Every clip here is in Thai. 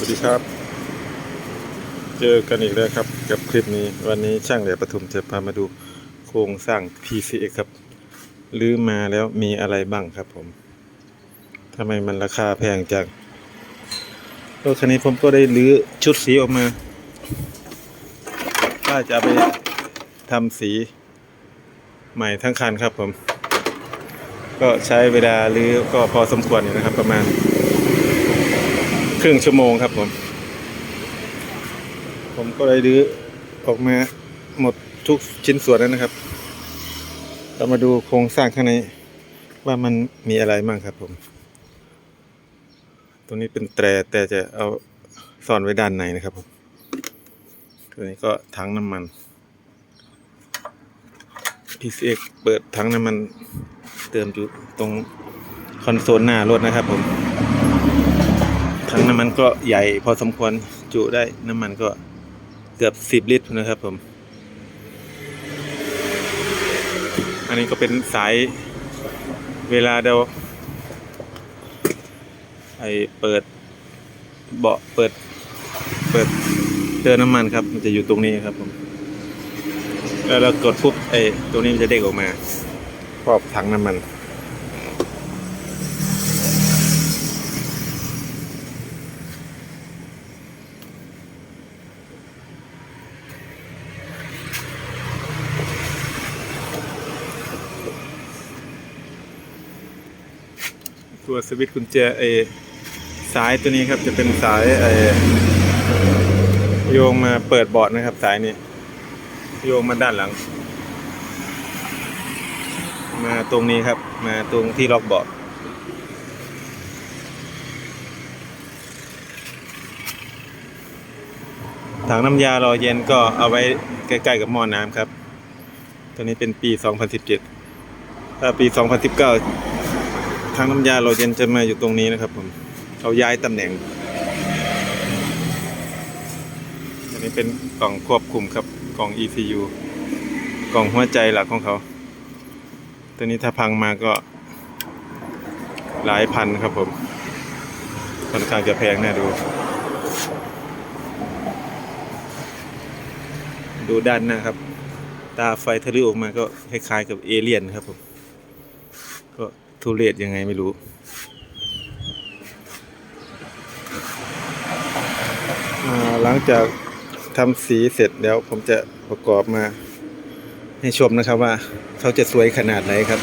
สวัสดีครับ เจอกันอีกแล้วครับ กับคลิปนี้วันนี้ช่างแหลมปทุมจะพามาดูโครงสร้าง PCX ครับลื้อมาแล้วมีอะไรบ้างครับผมทำไมมันราคาแพงจังรถคันนี้ผมก็ได้ลื้อชุดสีออกมาถ้าจะไปทำสีใหม่ทั้งคันครับผม ก็ใช้เวลาลื้อก็พอสมควรอยู่นะครับ ประมาณ ครึ่งชั่วโมงครับผม ผมก็เลยรื้อออกมาหมดทุกชิ้นส่วนแล้วนะครับ เรามาดูโครงสร้างข้างในว่ามันมีอะไรบ้างครับผมตัวนี้เป็นแตรแต่จะเอาซ่อนไว้ด้านในนะครับผมตัวนี้ก็ถังน้ำมัน PCX เปิดถังน้ำมันเติมอยู่ตรงคอนโซลหน้ารถนะครับผม ถังน้ำมันก็ใหญ่พอสมควรจุได้น้ำมันก็เกือบสิบลิตรนะครับผม อันนี้ก็เป็นสายเวลาเราไอเปิดเบาะเปิด เปิดเติมน้ำมันครับ มันจะอยู่ตรงนี้ครับผมแล้วเรากดปุ๊บไอตัวนี้มันจะเด้งออกมาครอบถังน้ำมัน ตัวสวิตช์กุญแจเอสายตัวนี้ครับจะเป็นสายเอโยงมาเปิดเบาะนะครับ สายนี้ โยงมาด้านหลัง มาตรงนี้ครับ มาตรงที่ล็อกเบาะถังน้ำยารอเย็นก็เอาไว้ใกล้ๆกับหม้อน้ำครับ ตัวนี้เป็นปี 2017 ถ้าปี 2019 ทางน้ำยาเราเย็นจะมาอยู่ตรงนี้นะครับผมเขาย้ายตำแหน่งอันนี้เป็นกล่องควบคุมครับกล่อง ECU กล่องหัวใจหลักของเขา ตัวนี้ถ้าพังมาก็หลายพันครับผมค่อนข้างจะแพงน่าดู ดูด้านหน้าครับ ตาไฟทะลุออกมาก็คล้ายๆกับเอเลี่ยนครับผมก็ ทุเรศยังไงไม่รู้ หลังจากทำสีเสร็จแล้วผมจะประกอบมา ให้ชมนะครับว่าเขาจะสวยขนาดไหนครับ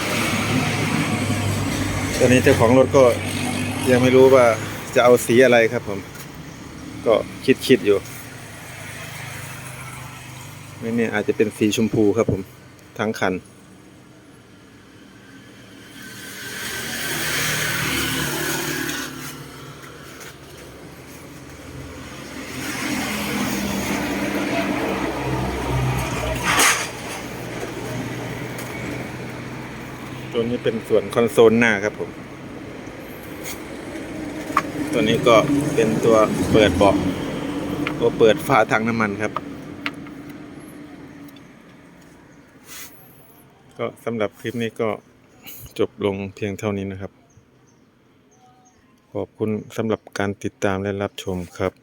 ตอนนี้เจ้าของรถก็ยังไม่รู้ว่าจะเอาสีอะไรครับผม ก็คิดคิดๆอยู่ไม่เนี่ยอาจจะเป็นสีชมพูครับผม ทั้งคัน ตัวนี้เป็นส่วนคอนโซลหน้าครับผม ตัวนี้ก็เป็นตัวเปิดเบาะตัวเปิดฝาถังน้ำมันครับ ก็สำหรับคลิปนี้ก็จบลงเพียงเท่านี้นะครับ ขอบคุณสำหรับการติดตามและรับชมครับ